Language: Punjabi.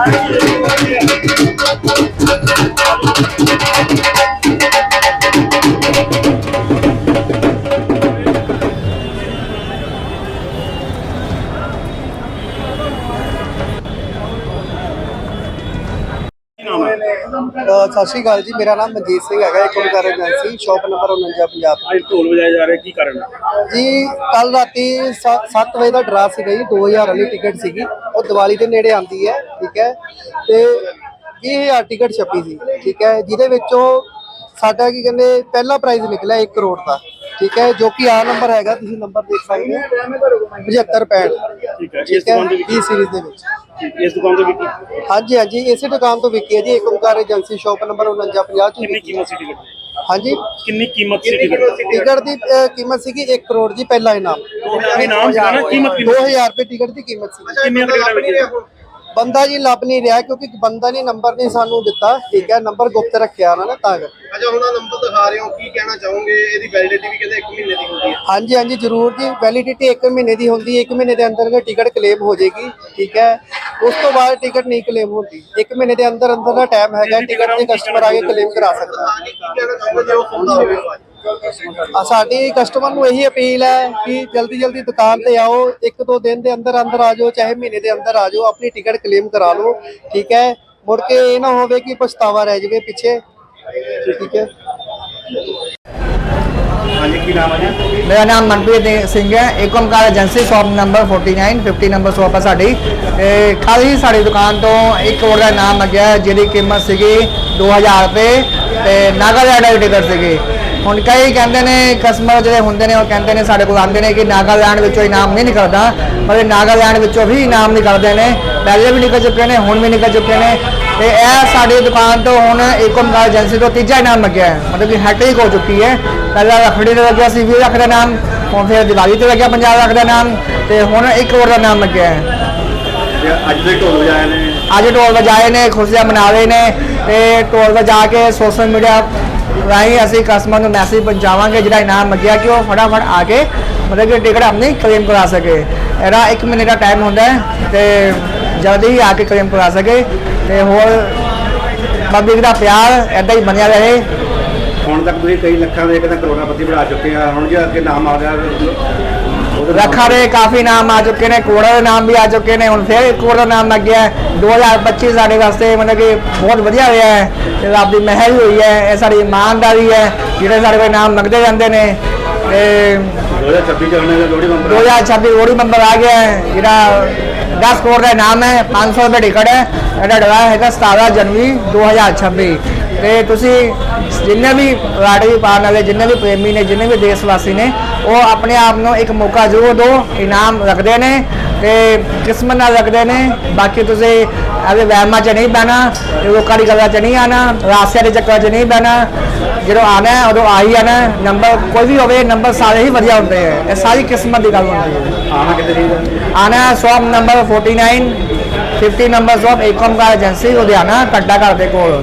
Ay, ਸਤਿ ਸ਼੍ਰੀ ਅਕਾਲ ਜੀ ਮੇਰਾ ਨਾਮ ਮਨਜੀਤ ਸਿੰਘ ਹੈਗਾ ਇੱਕ Omkar agency shop number 49 Punjab ਅੱਜ ਢੋਲ ਵਜਾਏ ਜਾ ਰਹੇ ਕੀ ਕਾਰਨ ਹੈ? ਜੀ ਕੱਲ ਰਾਤੀ 7 ਵਜੇ ਦਾ ਡਰਾ ਸੀਗਾ ਜੀ 2000 ਵਾਲੀ ਟਿਕਟ ਸੀਗੀ ਉਹ ਦੀਵਾਲੀ ਦੇ ਨੇੜੇ ਆਂਦੀ ਹੈ ਠੀਕ ਹੈ ਤੇ 20000 ਟਿਕਟ ਛਪੀ ਸੀ ਠੀਕ ਹੈ ਜਿਹਦੇ ਵਿੱਚੋਂ ਸਾਡਾ ਕੀ ਕਹਿੰਦੇ ਪਹਿਲਾ ਪ੍ਰਾਈਜ਼ ਨਿਕਲਿਆ 1 ਕਰੋੜ ਦਾ ਠੀਕ ਹੈ ਜੋ ਕਿ ਆ ਨੰਬਰ ਹੈਗਾ ਤੁਸੀਂ ਨੰਬਰ ਦੇਖ ਸਕਦੇ ਹੋ। 75 ਠੀਕ ਹੈ ਇਸ ਦੁਕਾਨ ਦੇ ਵਿੱਚ? B ਸੀਰੀਜ਼ ਦੇ ਵਿੱਚ। ਇਸ ਦੁਕਾਨ ਦੇ ਵਿੱਚ? ਹਾਂਜੀ ਹਾਂਜੀ ਇਸੇ ਦੁਕਾਨ ਤੋਂ ਵਿਕੀ ਹੈ ਜੀ ਇੱਕ ਓਮਕਾਰ ਏਜੰਸੀ ਸ਼ਾਪ ਨੰਬਰ 49 50 ਚ ਕਿੰਨੀ ਵਿਕੀ। ਕੀਮਤ ਸੀ ਟਿਕਟ ਦੀ? ਹਾਂਜੀ। ਕਿੰਨੀ ਕੀਮਤ ਸੀ ਟਿਕਟ ਦੀ? ਟਿਕਟ ਦੀ ਅ, ਕੀਮਤ ਸੀਗੀ 1 ਕਰੋੜ ਜੀ ਪਹਿਲਾ ਇਨਾਮ। ਇਨਾਮ ਸੀਗਾ ਨਾ ਕੀਮਤ ਕਿੰਨੀ 2000 ਰੁਪਏ ਟਿਕਟ ਦੀ ਕੀਮਤ ਸੀ। ਕਿੰਨੀਆਂ ਟਿਕਟਾਂ ਲੱਗੀਆਂ? ਬੰਦਾ ਜੀ ਲੱਭ ਨਹੀਂ ਰਿਹਾ ਕਿਉਂਕਿ ਬੰਦਾ ਨੇ ਨੰਬਰ ਨਹੀਂ ਸਾਨੂੰ ਦਿੱਤਾ ਠੀਕ ਹੈ ਨੰਬਰ ਗੁਪਤ ਰੱਖਿਆ ਉਹਨਾਂ ਨੇ ਤਾਂ ਕਰਕੇ। ਅੱਛਾ ਹੁਣ ਆਹ ਨੰਬਰ ਦਿਖਾ ਰਹੇ ਹੋ ਕੀ ਕਹਿਣਾ ਚਾਹੋਗੇ? ਇਹਦੀ ਵੈਲਿਡਿਟੀ ਵੀ ਕਹਿੰਦੇ 1 ਮਹੀਨੇ ਦੀ ਹੁੰਦੀ ਹੈ। ਹਾਂਜੀ ਹਾਂਜੀ ਜ਼ਰੂਰ ਜੀ ਵੈਲਿਡਿਟੀ 1 ਮਹੀਨੇ ਦੀ ਹੁੰਦੀ ਹੈ 1 ਮਹੀਨੇ ਦੇ ਅੰਦਰ ਅੰਦਰ ਟਿਕਟ ਕਲੇਮ ਹੋ ਜਾਏਗੀ ਠੀਕ ਹੈ ਉਸ ਤੋਂ ਬਾਅਦ ਟਿਕਟ ਨਹੀਂ ਕਲੇਮ ਹੁੰਦੀ। 1 ਮਹੀਨੇ ਦੇ ਅੰਦਰ ਅੰਦਰ ਦਾ ਟਾਈਮ ਹੈਗਾ ਟਿਕਟ ਤੇ ਕਸਟਮਰ ਆ ਕੇ ਕਲੇਮ ਕਰਾ ਸਕਦਾ। ਕੀ ਕਹਿਣਾ ਚਾਹੋਗੇ ਜੇ ਉਹ ਸੁਣਦਾ ਹੋਵੇ ਆ ਸਾਡੀ ਕਸਟਮਰ ਨੂੰ ਇਹੀ ਅਪੀਲ ਹੈ ਕਿ ਜਲਦੀ ਜਲਦੀ ਦੁਕਾਨ ਤੇ ਆਓ ਇੱਕ ਦੋ ਦਿਨ ਦੇ ਅੰਦਰ ਅੰਦਰ ਆ ਜਾਓ ਚਾਹੇ ਮਹੀਨੇ ਦੇ ਅੰਦਰ ਆ ਜਾਓ ਆਪਣੀ ਟਿਕਟ ਕਲੇਮ ਕਰਾ ਲਓ ਠੀਕ ਹੈ? ਮੁੜ ਕੇ ਇਹ ਨਾ ਹੋਵੇ ਕਿ ਪਛਤਾਵਾ ਰਹਿ ਜਾਵੇ ਪਿੱਛੇ। ਠੀਕ ਹੈ? ਹਾਂਜੀ ਕੀ ਨਾਮ ਹੈ ਜੀ? ਮੇਰਾ ਨਾਮ ਮਨਪ੍ਰੀਤ ਦੇ- ਸਿੰਘ ਹੈ। Ek Omkar agency shop number 49 50 number shop ਹੈ ਸਾਡੀ। ਹੀ ਸਾਡੀ ਦੁਕਾਨ ਤੋਂ ਇੱਕ ਕਰੋੜ ਦਾ ਨਾਮ ਲੱਗਿਆ ਹੈ, ਜਿਹਦੀ ਕੀਮਤ ਸੀਗੀ 2000 ਰੁਪਏ ਤੇ ਨਾਗਾਲੈਂਡ ਦੀ ਟਿਕਟ ਸੀਗੀ। ਹੁਣ ਕਈ ਕਹਿੰਦੇ ਨੇ ਕਸਟਮਰ ਜਿਹੜੇ ਹੁੰਦੇ ਨੇ ਉਹ ਕਹਿੰਦੇ ਨੇ ਸਾਡੇ ਕੋਲ ਆਉਂਦੇ ਨੇ ਕਿ ਨਾਗਾਲੈਂਡ ਵਿੱਚੋਂ ਇਨਾਮ ਨਹੀਂ ਨਿਕਲਦਾ ਪਰ ਨਾਗਾਲੈਂਡ ਵਿੱਚੋਂ ਵੀ ਇਨਾਮ ਨਿਕਲਦੇ ਨੇ। ਪਹਿਲੇ ਵੀ ਨਿਕਲ ਚੁੱਕੇ ਨੇ ਹੁਣ ਵੀ ਨਿਕਲ ਚੁੱਕੇ ਨੇ। ਤੇ ਇਹ ਸਾਡੀ ਦੁਕਾਨ ਤੋਂ ਹੁਣ ਏਕ ਓਮਕਾਰ ਏਜੰਸੀ ਤੋਂ ਤੀਜਾ ਇਨਾਮ ਲੱਗਿਆ ਹੈ। ਮਤਲਬ ਕਿ ਹੈਟ੍ਰਿਕ ਹੋ ਚੁੱਕੀ ਹੈ। ਪਹਿਲਾਂ ਰੱਖੜੀ ਤੇ ਲੱਗਿਆ ਸੀ 20 ਲੱਖ ਦਾ ਨਾਮ ਹੁਣ ਫਿਰ ਦੀਵਾਲੀ ਤੇ ਲੱਗਿਆ 50 ਲੱਖ ਦਾ ਨਾਮ ਤੇ ਹੁਣ 1 ਕਰੋੜ ਦਾ ਨਾਮ ਲੱਗਿਆ ਹੈ। ਅੱਜ ਦੇ ਢੋਲ ਵਜਾਏ ਨੇ। ਅੱਜ ਢੋਲ ਵਜਾਏ ਨੇ ਖੁਸ਼ੀਆਂ ਮਨਾ ਰਹੇ ਨੇ ਤੇ ਢੋਲ ਵਜਾ ਕੇ ਸੋਸ਼ਲ ਮੀਡੀਆ ਰਾਹੀਂ ਅਸੀਂ ਕਸਟਮਰ ਨੂੰ ਮੈਸੇਜ ਪਹੁੰਚਾਵਾਂਗੇ ਜਿਹੜਾ ਇਨਾਮ ਲੱਗਿਆ ਕਿ ਉਹ ਫਟਾਫਟ ਆ ਕੇ ਮਤਲਬ ਕਿ ਟਿਕਟ ਆਪਣੀ ਕਲੇਮ ਕਰਾ ਸਕੇ। ਇਹਦਾ 1 ਮਹੀਨੇ ਦਾ ਟਾਈਮ ਹੁੰਦਾ ਹੈ ਤੇ ਜਲਦੀ ਹੀ ਆ ਕੇ ਕਲੇਮ ਕਰਾ ਸਕੇ ਤੇ ਹੋਰ ਪਬਲਿਕ ਦਾ ਪਿਆਰ ਐਦਾਂ ਹੀ ਬਣਿਆ ਰਹੇ। ਹੁਣ ਤੱਕ ਤੁਸੀਂ ਕਈ ਲੱਖਾਂ ਦੇ ਕਿਤੇ ਕਰੋੜਾਪਤੀ ਬਣਾ ਚੁੱਕੇ ਆ। ਹੁਣ ਜੇ ਅੱਗੇ ਨਾਮ ਆ ਗਿਆ ਲੱਖਾਂ ਦੇ ਕਾਫੀ ਨਾਮ ਆ ਚੁੱਕੇ ਨੇ ਕਰੋੜਾਂ ਦੇ ਨਾਮ ਵੀ ਆ ਚੁੱਕੇ ਨੇ ਹੁਣ ਫਿਰ ਕਰੋੜ ਦਾ ਨਾਮ ਲੱਗ ਗਿਆ ਹੈ 2025 ਸਾਡੇ ਵਾਸਤੇ ਮਤਲਬ ਕਿ ਬਹੁਤ ਵਧੀਆ ਰਿਹਾ ਹੈ ਤੇ ਰੱਬ ਦੀ ਮਿਹਰ ਹੋਈ ਹੈ ਇਹ ਸਾਡੀ ਇਮਾਨਦਾਰੀ ਹੈ ਜਿਹੜੇ ਸਾਡੇ ਕੋਲ ਨਾਮ ਮੰਗਦੇ ਜਾਂਦੇ ਨੇ ਤੇ 2026 ਚ ਆਉਣੇ ਦਾ ਲੋਹੜੀ ਬੰਪਰ 2026 ਰੋੜੀ ਨੰਬਰ ਆ ਗਿਆ ਹੈ ਜਿਹੜਾ 10 ਕਰੋੜ ਦਾ ਨਾਮ ਹੈ 500 ਰੁਪਏ ਟਿਕਟ ਹੈ ਇਹਦਾ ਡਰਾ ਹੈਗਾ 17 ਜਨਵਰੀ 2026 ਤੇ ਤੁਸੀਂ ਜਿੰਨੇ ਵੀ ਰਾੜੀ ਪਾਉਣ ਵਾਲੇ ਜਿੰਨੇ ਵੀ ਪ੍ਰੇਮੀ ਨੇ ਜਿੰਨੇ ਵੀ ਦੇਸ਼ ਵਾਸੀ ਨੇ ਉਹ ਆਪਣੇ ਆਪ ਨੂੰ ਇੱਕ ਮੌਕਾ ਜ਼ਰੂਰ ਦਿਓ ਇਨਾਮ ਰੱਖਦੇ ਨੇ ਤੇ ਕਿਸਮਤ ਨਾਲ ਰੱਖਦੇ ਨੇ। ਬਾਕੀ ਤੁਸੀਂ ਐਵੇਂ ਵਹਿਮਾਂ 'ਚ ਨਹੀਂ ਬਹਿਣਾ ਤੇ ਲੋਕਾਂ ਦੀ ਗੱਲਾਂ 'ਚ ਨਹੀਂ ਆਣਾ ਰਾਸਿਆਂ ਦੇ ਚੱਕਰਾਂ 'ਚ ਨਹੀਂ ਬਹਿਣਾ। ਜਦੋਂ ਆਣਾ ਹੈ ਉਦੋਂ ਆ ਹੀ ਆਣਾ। ਨੰਬਰ ਕੋਈ ਵੀ ਹੋਵੇ ਨੰਬਰ ਸਾਰੇ ਹੀ ਵਧੀਆ ਹੁੰਦੇ ਹੈ। ਇਹ ਸਾਰੀ ਕਿਸਮਤ ਦੀ ਗੱਲ ਹੁੰਦੀ ਹੈ। ਆਣਾ ਕਿਤੇ ਚਾਹੀਦਾ? ਆਣਾ shop number 49 50 number shop Ekam Kar agency Ludhiana ਕੱਡਾ ਘਰ ਦੇ ਕੋਲ।